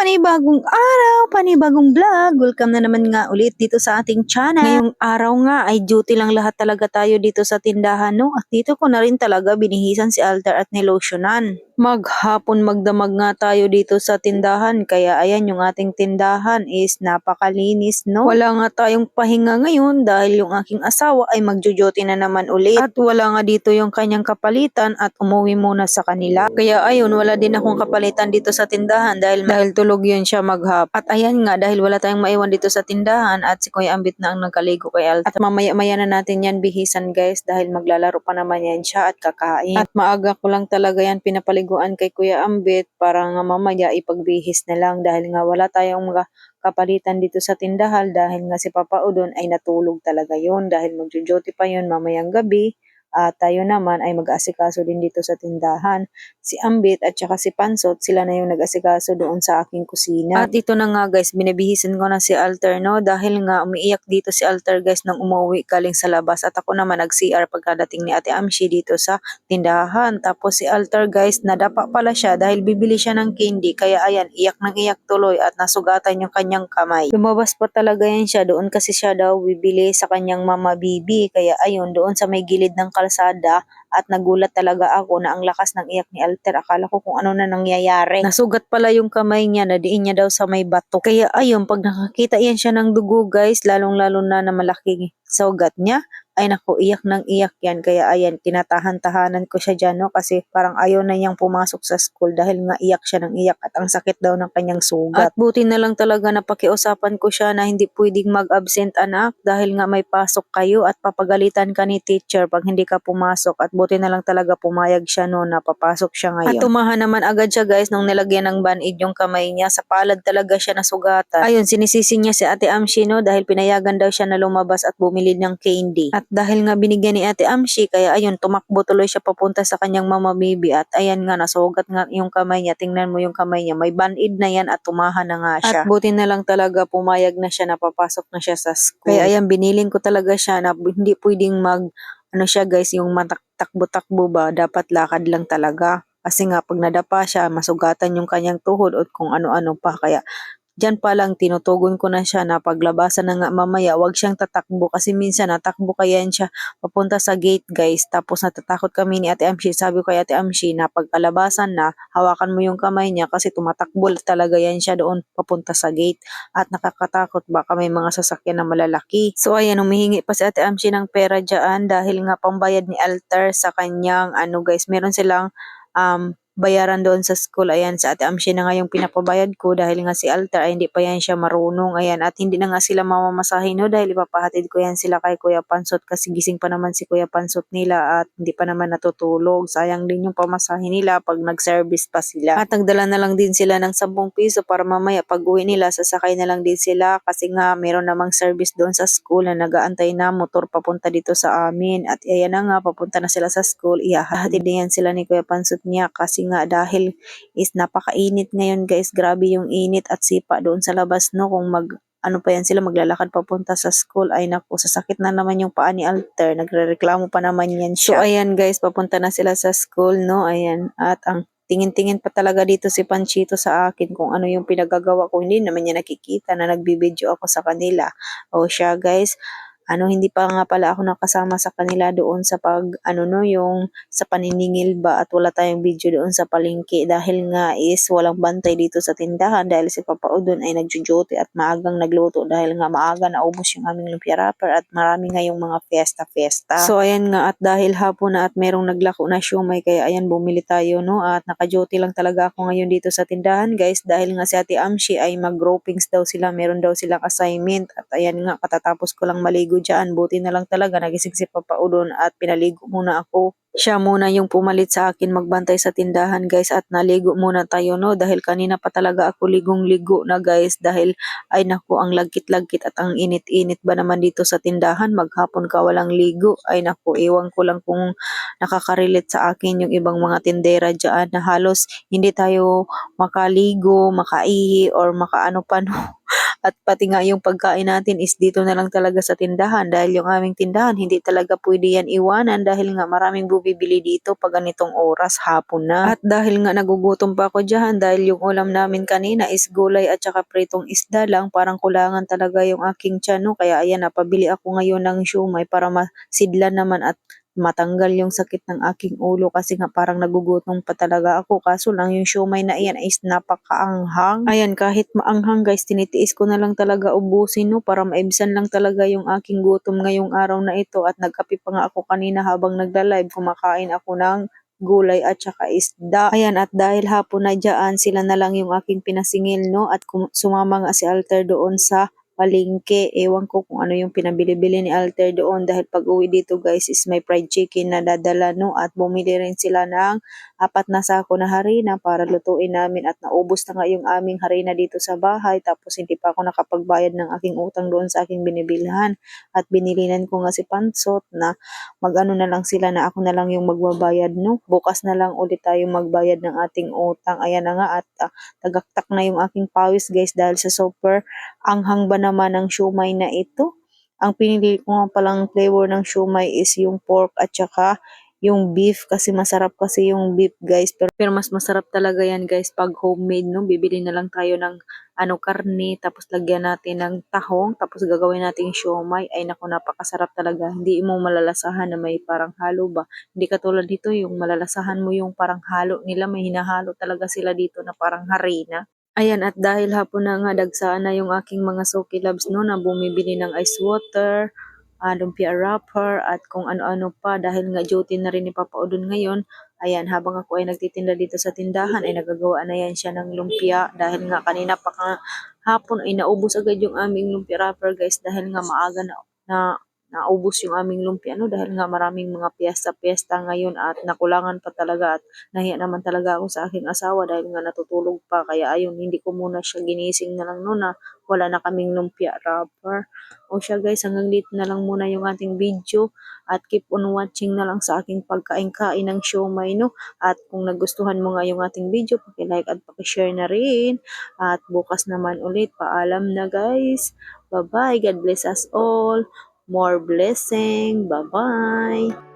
Panibagong araw, panibagong vlog. Welcome na naman nga ulit dito sa ating channel. Ngayong araw nga ay duty lang lahat talaga tayo dito sa tindahan no. At dito ko na rin talaga binihisan si Alter at nilotionan. Maghapon magdamag nga tayo dito sa tindahan kaya ayan yung ating tindahan is napakalinis no. Wala nga tayong pahinga ngayon dahil yung aking asawa ay magjo-duty na naman ulit. At wala nga dito yung kanyang kapalitan at umuwi muna sa kanila. Kaya ayun wala din akong kapalitan dito sa tindahan dahil dahil tulog yun siya maghap. At ayan nga dahil wala tayong maiwan dito sa tindahan at si Kuya Ambit na ang nagkaligo kay Alta. At mamaya-maya na natin yan bihisan guys dahil maglalaro pa naman yan siya at kakain. At maaga ko lang talaga yan pinapaliguan kay Kuya Ambit para nga mamaya ipagbihis na lang dahil nga wala tayong mga kapalitan dito sa tindahan dahil nga si Papa Udon ay natulog talaga yun dahil magjo-duty pa yun mamayang gabi at tayo naman ay mag-aasikaso din dito sa tindahan. Si Ambit at saka si Pansot, sila na yung nag-asikaso doon sa aking kusina. At ito na nga guys, binabihisan ko na si Alter no dahil nga umiiyak dito si Alter guys nang umuwi galing sa labas at ako naman nag-CR pagkadating ni Ate Amshi dito sa tindahan. Tapos si Alter guys, nadapa pala siya dahil bibili siya ng candy kaya ayan, iyak nang iyak tuloy at nasugatan yung kanyang kamay. Lumabas pa talaga yan siya doon kasi siya daw bibili sa kanyang mama bibi kaya ayun, doon sa may gilid ng kalsada at nagulat talaga ako na ang lakas ng iyak ni Alter. Akala ko kung ano na nangyayari. Nasugat pala yung kamay niya, nadiin niya daw sa may bato. Kaya ayun, pag nakakita yan siya ng dugo guys, lalong-lalo na na malaking sugat niya, ay naku, iyak ng iyak yan. Kaya ayan, tinatahan-tahanan ko siya dyan, no? Kasi parang ayaw na niyang pumasok sa school dahil nga iyak siya ng iyak at ang sakit daw ng kanyang sugat. At buti na lang talaga na pakiusapan ko siya na hindi pwedeng mag-absent anak dahil nga may pasok kayo at papagalitan ka ni teacher pag hindi ka pumasok. At buti na lang talaga pumayag siya no na papasok siya ngayon. At tumahan naman agad siya guys nung nilagyan ng band-aid yung kamay niya. Sa palad talaga siya nasugatan. Ayun, sinisisi niya si Ate Amshi no dahil pinayagan daw siya na lumabas at bumili ng candy. At dahil nga binigyan ni Ate Amshi, kaya ayun, tumakbo tuloy siya papunta sa kanyang mama baby. At ayan nga, nasugat nga yung kamay niya. Tingnan mo yung kamay niya. May band-aid na yan at tumahan na nga siya. At buti na lang talaga pumayag na siya na papasok na siya sa school. Kaya ayan, biniling ko talaga siya na hindi pwedeng mag, ano siya guys, yung matakbo-takbo ba, dapat lakad lang talaga. Kasi nga, pag nadapa siya, masugatan yung kanyang tuhod at kung ano-ano pa. Kaya, Diyan pa lang tinutugon ko na siya na paglabasan na nga mamaya, wag siyang tatakbo kasi minsan natakbo kaya yan siya papunta sa gate guys. Tapos natatakot kami ni Ate Amshi. Sabi ko kay Ate Amshi na pagkalabasan na, hawakan mo yung kamay niya kasi tumatakbo talaga yan siya doon papunta sa gate. At nakakatakot baka may mga sasakyan na malalaki. So ayan, humihingi pa si Ate Amshi ng pera dyan dahil nga pambayad ni Alter sa kanyang ano guys, meron silang um, bayaran doon sa school. Ayan, sa Ate Amshi na nga yung pinapabayad ko dahil nga si Alter ay hindi pa yan siya marunong. Ayan, at hindi na nga sila mamamasahin no dahil ipapahatid ko yan sila kay Kuya Pansot kasi gising pa naman si Kuya Pansot nila at hindi pa naman natutulog. Sayang din yung pamasahin nila pag nag-service pa sila. At nagdala na lang din sila ng 10 piso para mamaya pag uwi nila sasakay na lang din sila kasi nga meron namang service doon sa school na nagaantay na motor papunta dito sa amin. At ayan na nga, papunta na sila sa school. Ihahatid din yan sila ni Kuya Pansot niya kasi nga dahil is napakainit ngayon guys. Grabe yung init at sipa doon sa labas no? Kung mag ano pa yan sila maglalakad papunta sa school. Ay naku sasakit na naman yung paa ni Alter. Nagrereklamo pa naman yan siya. So ayan guys papunta na sila sa school no? Ayan. At ang tingin-tingin pa talaga dito si Panchito sa akin kung ano yung pinagagawa ko. Hindi naman niya nakikita na nagbibideo ako sa kanila. O siya guys ano hindi pa nga pala ako nakasama sa kanila doon sa pag ano no yung sa paniningil ba at wala tayong video doon sa palengke. Dahil nga is walang bantay dito sa tindahan dahil si Papa Udon ay nagjujote at maagang nagluto. Dahil nga maaga naubos yung aming lumpia wrapper at marami nga yung mga fiesta-fiesta. So ayan nga at dahil hapon na at merong naglako na siomay kaya ayan bumili tayo no? At nakajote lang talaga ako ngayon dito sa tindahan guys. Dahil nga si Ate Amshi ay mag-gropings daw sila. Meron daw silang assignment at ayan nga katatapos ko lang maligo dyan. Buti na lang talaga nagising si Papa Udon at pinaligo muna ako. Siya muna yung pumalit sa akin magbantay sa tindahan guys at naligo muna tayo no dahil kanina pa talaga ako ligong-ligo na guys dahil ay naku ang lagkit-lagkit at ang init-init ba naman dito sa tindahan maghapon ka walang ligo ay naku iwan ko lang kung nakaka-relate sa akin yung ibang mga tindera dyan na halos hindi tayo makaligo, makaihi or makaano pa no At pati nga yung pagkain natin is dito na lang talaga sa tindahan dahil yung aming tindahan hindi talaga pwede yan iwanan dahil nga maraming bumibili dito pag ganitong oras hapon na. At dahil nga nagugutom pa ako dyan dahil yung ulam namin kanina is gulay at saka pritong isda lang parang kulangan talaga yung aking tiyan no. Kaya ayan napabili ako ngayon ng siumay para masidlan naman at matanggal yung sakit ng aking ulo kasi nga parang nagugutom pa talaga ako. Kaso lang yung siomay na iyan is napakaanghang. Ayan, kahit maanghang guys, tinitiis ko na lang talaga ubusin no para maibsan lang talaga yung aking gutom ngayong araw na ito at nagkape pa nga ako kanina habang nagla-live. Kumakain ako ng gulay at saka isda. Ayan, at dahil hapon na dyan, sila na lang yung aking pinasingil, no? At sumama nga si Alter doon sa palengke. Ewan ko kung ano yung pinabili-bili ni Alter doon dahil pag uwi dito guys is may fried chicken na dadala no at bumili rin sila ng apat na sako na harina para lutuin namin at naubos na nga yung aming harina dito sa bahay. Tapos hindi pa ako nakapagbayad ng aking utang doon sa aking binibilhan. At binilinan ko nga si Pansot na mag-ano na lang sila na ako na lang yung magbabayad no? Bukas na lang ulit tayo magbayad ng ating utang. Ayan na nga at ah, tagaktak na yung aking pawis guys dahil sa super anghang ba naman ng siomay na ito. Ang pinili ko nga palang flavor ng siomay is yung pork at saka yung beef kasi masarap kasi yung beef guys. Pero, pero mas masarap talaga yan guys pag homemade no? Bibili na lang tayo ng ano karne tapos lagyan natin ng tahong tapos gagawin natin siomay. Ay naku napakasarap talaga. Hindi mo malalasahan na may parang halo ba? Hindi katulad dito yung malalasahan mo yung parang halo nila may hinahalo talaga sila dito na parang harina. Ayan, at dahil hapon na nga, dagsaan na yung aking mga Soki Loves no, na bumibili ng ice water, uh, lumpia wrapper, at kung ano-ano pa. Dahil nga duty na rin ni Papa Udon ngayon, ayan, habang ako ay nagtitinda dito sa tindahan, ay nagagawa na yan siya ng lumpia. Dahil nga kanina pa ka hapon ay naubos agad yung aming lumpia wrapper guys, dahil nga maaga na, na naubos yung aming lumpia no dahil nga maraming mga piyesta-piyesta ngayon at nakulangan pa talaga at nahiya naman talaga ako sa aking asawa dahil nga natutulog pa kaya ayun hindi ko muna siya ginising na lang no na wala na kaming lumpia wrapper o siya guys hanggang dito na lang muna yung ating video. At keep on watching na lang sa aking pagkain-kain ng siomay no? At kung nagustuhan mo nga yung ating video paki-like at paki-share na rin. At bukas naman ulit paalam na guys. Bye bye God bless us all. More blessing. Bye-bye.